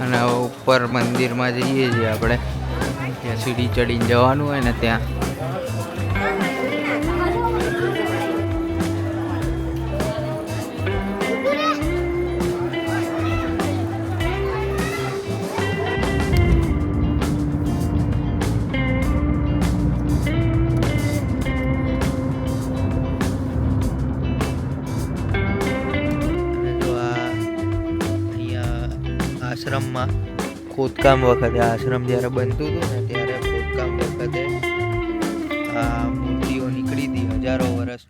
અને ઉપર મંદિરમાં જઈએ છીએ આપણે. ત્યાં સીડી ચડીને જવાનું હોય ને ત્યાં. આશ્રમમાં ખોદકામ વખતે આશ્રમ જ્યારે બનતું હતું ને, ત્યારે ખોદકામ વખતે આ મૂર્તિઓ નીકળી હતી હજારો વર્ષ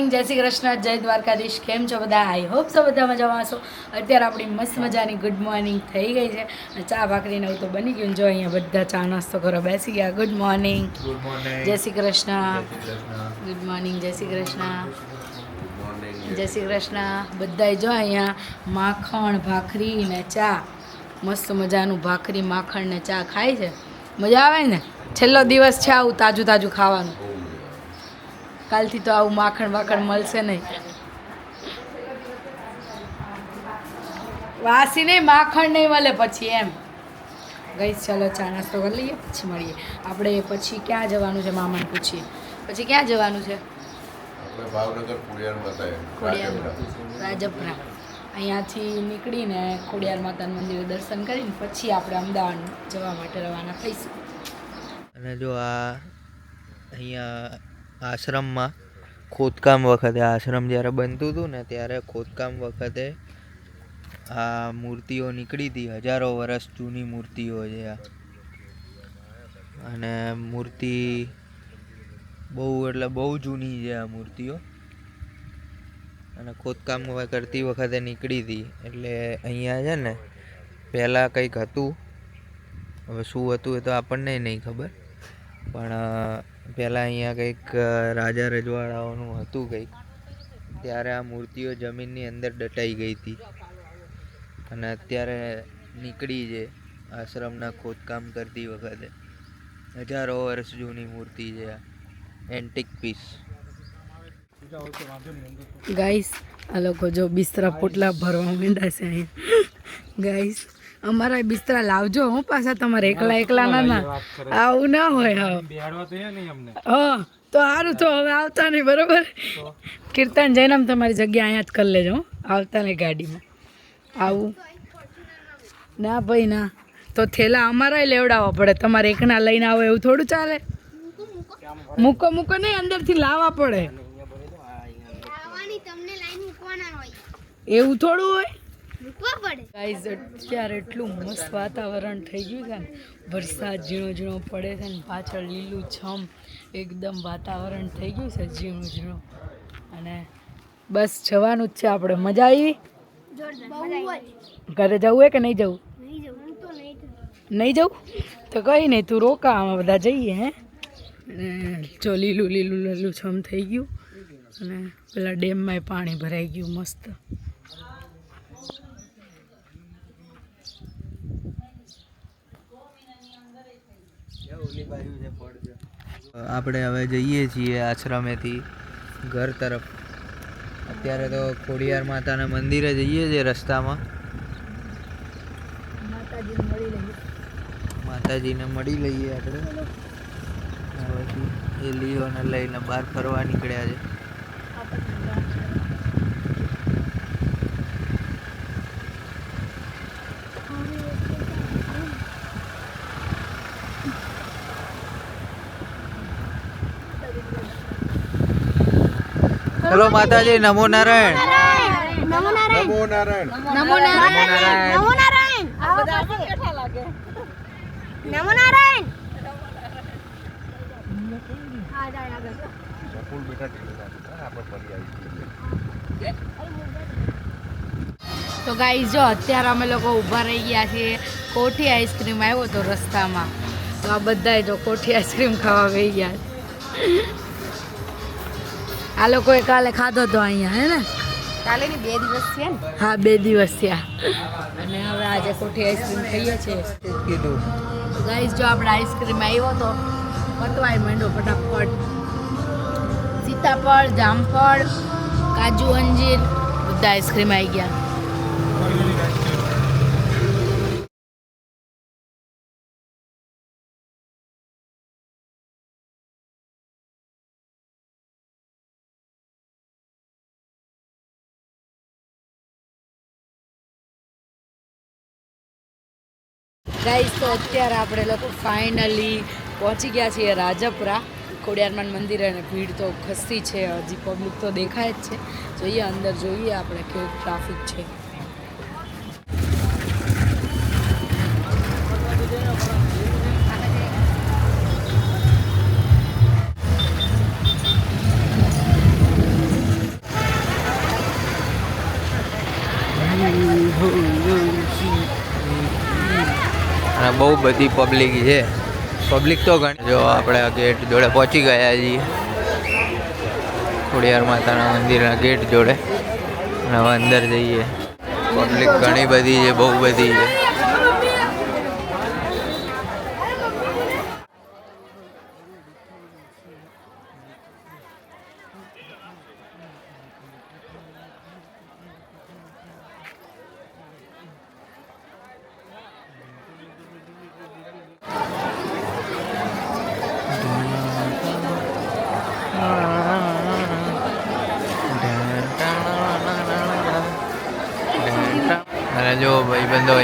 મોર્નિંગ જય શ્રી કૃષ્ણ જય દ્વારકાધીશ. કેમ છો બધા? આઈ હોપ છો બધા મજામાં છો અત્યારે આપણી મસ્ત મજાની ગુડ મોર્નિંગ થઈ ગઈ છે. ચા ભાખરીને એવું તો બની ગયું જો અહીંયા બધા ચા નાસ્તો કરો બેસી ગયા. ગુડ મોર્નિંગ જય શ્રી કૃષ્ણ. ગુડ મોર્નિંગ જય શ્રી કૃષ્ણ. જય શ્રી કૃષ્ણ. બધાય જો અહીંયા માખણ ભાખરી ને ચા. મસ્ત મજાનું ભાખરી માખણ ને ચા ખાય છે. મજા આવે ને? છેલ્લો દિવસ છે આવું તાજું તાજું ખાવાનું. કાલથી તો આવું માખણ વાખણ મળશે નહીં. વાસી નહીં માખણ નહીં મળે પછી એમ. ગઈ ચાલો ચા નાસ્તો કરી લઈએ પછી મળીએ. આપણે પછી ક્યાં જવાનું છે મામાને પૂછીએ. પછી ક્યાં જવાનું છે? ભાવનગર ખોડિયાર માતા ખોડિયાર રાજપરા. અહીંયાથી નીકળીને ખોડિયાર માતાનું મંદિરે દર્શન કરીને પછી આપણે અમદાવાદ જવા માટે રવાના થઈશું. અને જો આ અહીંયા આશ્રમમાં. ખોદકામ વખતે, આશ્રમ જ્યારે બનતું હતું ને, ત્યારે ખોદકામ વખતે આ મૂર્તિઓ નીકળી હતી. હજારો વર્ષ જૂની મૂર્તિઓ છે આ. અને મૂર્તિ બહુ, એટલે બહુ જૂની છે આ મૂર્તિઓ. અને ખોદકામ કરતી વખતે નીકળી હતી. એટલે અહીંયા છે ને, પહેલાં કંઈક હતું. હવે શું હતું એ તો આપણને નહીં ખબર. પણ પહેલાં અહીંયા કંઈક રાજા રજવાડાઓનું હતું કંઈક. ત્યારે આ મૂર્તિઓ જમીનની અંદર દટાઈ ગઈ હતી. અને અત્યારે નીકળી છે, આશ્રમના ખોદકામ કરતી વખતે. હજારો વર્ષ જૂની મૂર્તિ છે આ. એન્ટિક પીસ ગાઈસ આ લોકો જો બિસ્તરા પોટલા ભરવા માંડ્યા છે અહીંયા. ગાઈસ અમારા બિસ્તરા લાવજો હું પાછા તમારે એકલા એકલા ના ના આવું ના હોય હા. હા તો સારું તો હવે આવતા નહીં બરોબર? કીર્તન જઈને આમ તમારી જગ્યા અહીંયા જ કરી લેજો હો. આવતા નહીં ગાડીમાં. આવું. ના ભાઈ ના. તો થેલા અમારાય લેવડાવવા પડે. તમારે એકના લઈને આવો એવું થોડું ચાલે? મૂકો મૂકો નહીં અંદરથી લાવવા પડે. ખાવાની તમને લાઈન મૂકવાના હોય. એવું થોડું હોય? પડે. ગાઈઝ અત્યારે એટલું મસ્ત વાતાવરણ થઈ ગયું છે ને. વરસાદ ઝીણો ઝીણો પડે છે ને. પાછળ લીલું છમ એકદમ વાતાવરણ થઈ ગયું છે ઝીણું ઝીણું. અને બસ જવાનું જ છે આપણે. મજા આવી? ઘરે જવું હે કે નહીં જવું? નહીં જવું તો નહીં જવું. નહીં તો કંઈ નહીં તું રોકા આમાં બધા જઈએ હે? અને જો લીલું લીલું લીલું છમ થઈ ગયું. અને પેલા ડેમમાંય પાણી ભરાઈ ગયું મસ્ત. આપણે હવે જઈએ છીએ આશ્રમેથી ઘર તરફ. અત્યારે તો ખોડિયાર માતાના મંદિરે જઈએ છીએ રસ્તામાં. માતાજીને મળી લઈએ. આપણે. અને પછી એ લીઓને લઈને બહાર ફરવા નીકળ્યા છે. ચલો માતાજી નમો નારાયણ. નમો નારાયણ. નમો નારાયણ નમો નારાયણ નમો નારાયણ નમો નારાયણ ફૂલ બેટા તો ગાઈ જો અત્યારે અમે લોકો ઊભા રહી ગયા છીએ કોઠી આઈસ્ક્રીમ આવ્યો હતો રસ્તામાં. તો આ બધાય જો કોઠી આઈસ્ક્રીમ ખાવા ગઈ ગયા છે. આ લોકોએ કાલે ખાધો તો અહીંયા હે ને? કાલે ની બે દિવસ થયા ને. હા બે દિવસ થયા. અને હવે આજે કોઠી આઈસ્ક્રીમ ખાઈએ છીએ કીધું. ગાઈસ જો આપણે આઈસ્ક્રીમ આવ્યો તો પતવાય માંડો ફટાફટ. સીતાફળ જામફળ કાજુ અંજીર બધા આઈસ્ક્રીમ આવી ગયા. ગાઈસ તો અત્યારે આપણે લોકો ફાઇનલી પહોંચી ગયા છીએ રાજપુરા. ખોડિયારમાન મંદિર અને ભીડ તો ખસી છે, હજી પબ્લિક તો દેખાય જ છે. જોઈએ, અંદર જોઈએ આપણે કેવું ટ્રાફિક છે. અને બહુ બધી પબ્લિક છે. પબ્લિક તો ઘણી. જો આપણે ગેટ જોડે પહોંચી ગયા છીએ. ખોડિયાર માતાના મંદિરના ગેટ જોડે. અને અંદર જઈએ. પબ્લિક ઘણી બધી છે, બહુ બધી છે.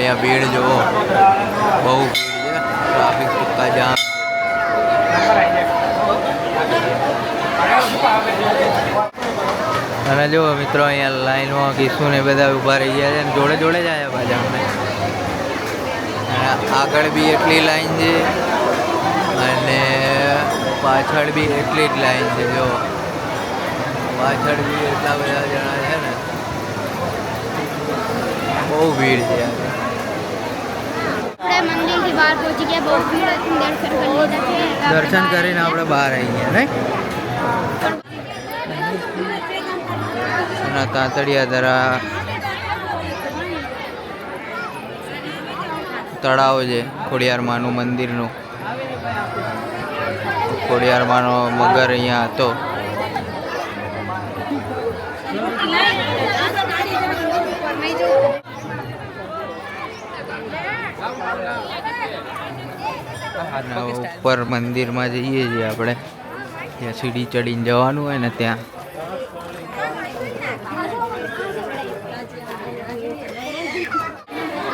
અહીંયા ભીડ જુઓ. બહુ ભીડ છે. ટ્રાફિક ચક્કા જામ. અને જો મિત્રો, અહીંયા લાઈનમાં કિસ્સું ને બધા ઊભા રહી ગયા છે અને જોડે જોડે જ આવ્યા પાછા અમે. અને આગળ બી એટલી લાઈન છે અને પાછળ બી એટલી જ લાઈન છે જો પાછળ બી એટલા બધા જણા છે ને. બહુ ભીડ છે બહાર પહોંચી ગયા બહુ ભીડ હતી દર્શન કરી લીધા છે. દર્શન કરીને આપણે બહાર આવી ગયા ને તાંતળિયા ધરા તળાવ છે ખોડિયારમાંનું મંદિરનું. ખોડિયારમાંનો મગર અહીંયા હતો. અને ઉપર મંદિરમાં જઈએ છીએ આપણે. ત્યાં સીડી ચડીને જવાનું હોય ને ત્યાં.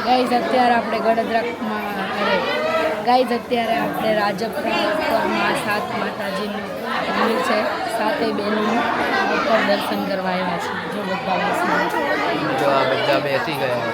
ગાઈઝ અત્યારે આપણે ગડદરામાં અરે ગાઈઝ અત્યારે આપણે રાજપુરા સાત માતાજીનું મંદિર છે. સાતે બહેનોનું ઉપર દર્શન કરવા આવ્યા છે જો બધા બેસી ગયા.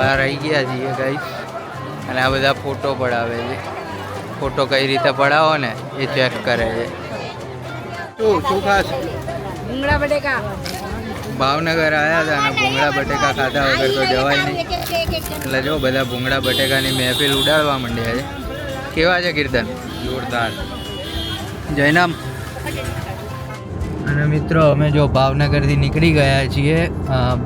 બહાર આવી ગયા છીએ ગાઈસ અને આ બધા ફોટો પડાવે છે. ફોટો કઈ રીતે પડાવો ને એ ચેક કરે છે. શું શું ખાસ? ભૂંગળા બટેકા. ભાવનગર આવ્યા હતા અને ભૂંગળા બટેકા ખાધા વગર તો જવાય નહીં. એટલે જો બધા ભૂંગળા બટેકાની મહેફિલ ઉડાડવા માંડ્યા છે. કેવા છે કીર્તન? જોરદાર. જયનામ. અને મિત્રો અમે જો ભાવનગરથી નીકળી ગયા છીએ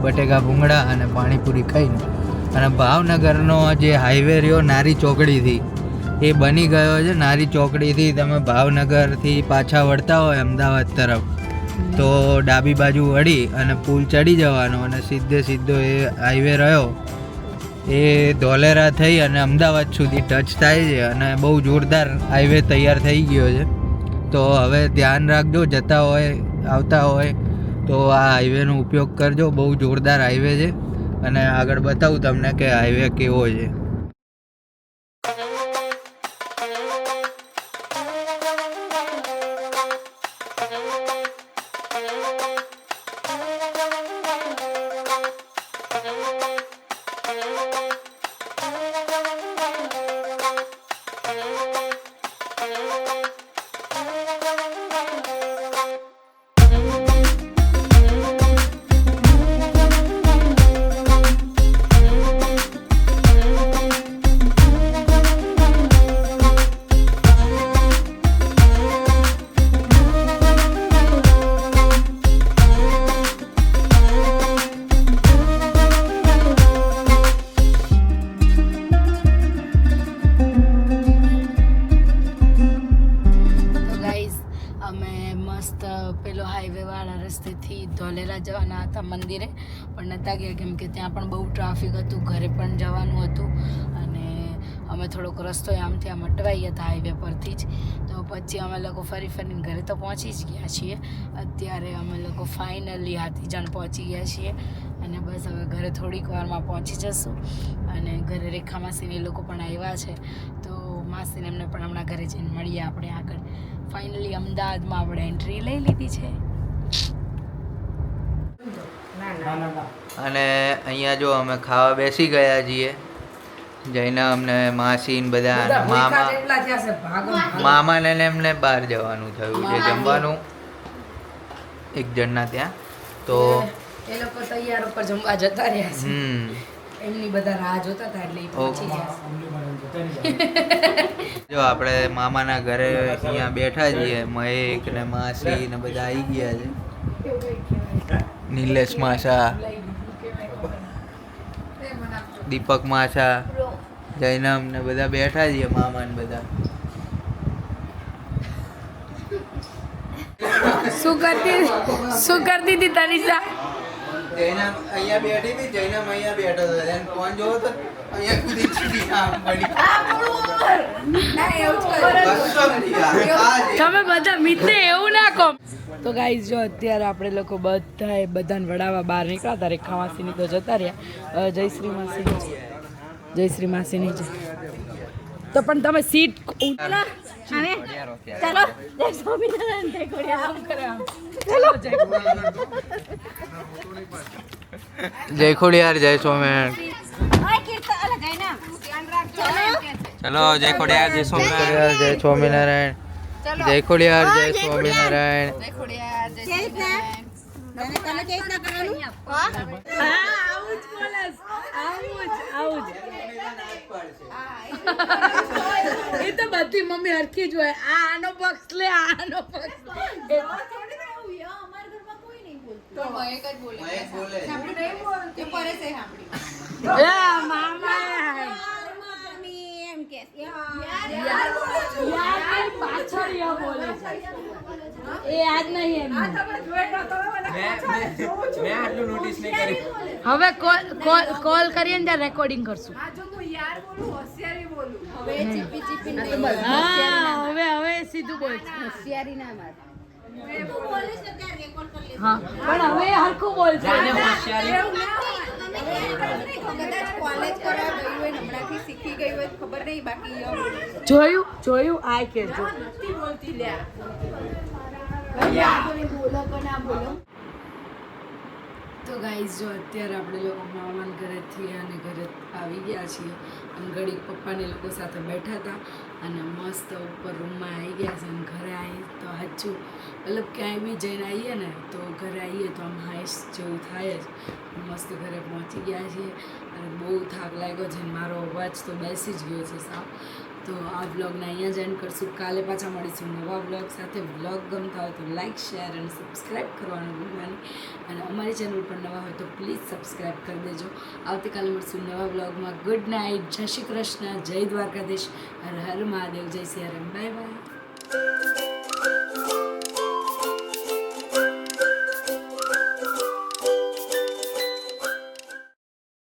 બટેકા ભૂંગળા અને પાણીપુરી ખાઈને. અને ભાવનગરનો જે હાઈવે રહ્યો નારી ચોકડીથી, એ બની ગયો છે. નારી ચોકડીથી તમે ભાવનગરથી પાછા વળતા હોય અમદાવાદ તરફ, તો ડાબી બાજુ વળી અને પુલ ચડી જવાનો અને સીધે સીધો એ હાઈવે રહ્યો. એ ધોલેરા થઈ અને અમદાવાદ સુધી ટચ થાય છે અને બહુ જોરદાર હાઈવે તૈયાર થઈ ગયો છે. તો હવે ધ્યાન રાખજો, જતા હોય, આવતા હોય, તો આ હાઈવેનો ઉપયોગ કરજો. બહુ જોરદાર હાઈવે છે. અને આગળ બતાવું તમને કે હાઈવે કેવો છે. મંદિરે. પણ નહોતા ગયા કેમ કે ત્યાં પણ બહુ ટ્રાફિક હતું, ઘરે પણ જવાનું હતું. અને અમે થોડોક રસ્તો આમથી આમ અટવાઈ હતા હાઈવે પરથી જ. તો પછી અમે લોકો ફરી ફરીને ઘરે તો પહોંચી જ ગયા છીએ. અત્યારે અમે લોકો ફાઇનલી હાથીજણ પહોંચી ગયા છીએ. અને બસ હવે ઘરે થોડીક વારમાં પહોંચી જશું. અને ઘરે રેખા માસીને એ લોકો પણ આવ્યા છે. તો માસીને એમને પણ હમણાં ઘરે જઈને મળીએ આપણે આગળ. ફાઇનલી અમદાવાદમાં આપણે એન્ટ્રી લઈ લીધી છે. અને અહીંયા જો અમે ખાવા બેસી ગયા છીએ. જઈને અમને માસી ને બધા મામા મામાને ને એમને બહાર જવાનું થયું છે જમવાનું. એક જણના ત્યાં. તો એ લોકો તૈયાર ઉપર જમવા જતા રહ્યા છે. એમની બધા રાહ જોતા હતા એટલે પહોંચી ગયા જો આપણે મામાના ઘરે અહીંયા બેઠા છીએ મહેક ને માસી ને બધા આવી ગયા છે. નિલેશ માસા દીપક માસા જૈનમ ને બધા બેઠા છીએ મામા ને બધા. શું કરતી શું કરતી હતી તારી જૈનમ અહીંયા બેઠી હતી જૈનમ અહીંયા બેઠો હતો. ફોન જોવો તો અહીંયા કૂદી ચીડી આમ પડી તમે બધા મિત્ર એવું ના કહો. તો ગાઈઝ જો અત્યારે આપણે લોકો બધા બધાને વડાવા બહાર નીકળ્યા હતા રેખા માસીની તો જતા રહ્યા. જય જયશ્રી માસીની જય. જયશ્રી માસીની જ તો પણ તમે સીટ ઉતરા ચાલો જય સ્વામિનારાયણ જય ખોડિયાર. આમ કરે આમ. ચલો. જય જય ખોડિયાર જય સ્વામિનારાયણ. ચલો. જય ખોડિયાર જય સ્વામિનારાયણ. જય સ્વામિનારાયણ. જય ખોડિયાર જય સ્વામિનારાયણ. જય ખોડિયાર જય સ્વામિનારાયણ. તને તને કેવી રીતના કરવાનું? હા આવું જ બોલસ. આવું જ. આવું જ એ તો બધી મમ્મી હરખી જ હોય. આ આનો પક્ષ લે આનો પક્ષ એ મામા એમ કે યાર મારી પાછળ યા બોલે એ આજ નહીં એમ. હવે કોલ કોલ કોલ કરીએ ને ત્યારે રેકોર્ડિંગ કરશું. હા હવે હવે સીધું બોલ હોશિયારી ના માર બોલે. હા હવે બોલ. ને શીખી ગઈ હોય તો ખબર નહીં બાકી જોયું જોયું આ કે જો. તો ગાઈઝ જો અત્યારે આપણે લોકો મામાન ઘરેથી અને ઘરે આવી ગયા છીએ. અને ઘડીક પપ્પાને લોકો સાથે બેઠા હતા. અને મસ્ત ઉપર રૂમમાં આવી ગયા છે અને ઘરે આવી તો સાચું મતલબ ક્યાંય બી જઈને આવીએ ને તો ઘરે આવીએ તો આમ હાઈસ જેવું થાય જ. મસ્ત ઘરે પહોંચી ગયા છીએ અને બહુ થાક લાગ્યો છે મારો અવાજ તો બેસી જ ગયો છે સાવ. તો આ બ્લોગને અહીંયા જ એન્ડ કરશું. કાલે પાછા મળીશું નવા બ્લોગ સાથે. બ્લોગ ગમતા હોય તો લાઇક શેર અને સબસ્ક્રાઈબ કરવાનું ભૂલવાની અને અમારી ચેનલ પર નવા હોય તો પ્લીઝ સબસ્ક્રાઈબ કરી દેજો. આવતીકાલે મળશું નવા બ્લોગમાં ગુડ નાઇટ જય શ્રી કૃષ્ણ. જય દ્વારકાધીશ. હર હર મહાદેવ. જય સિયારામ બાય બાય.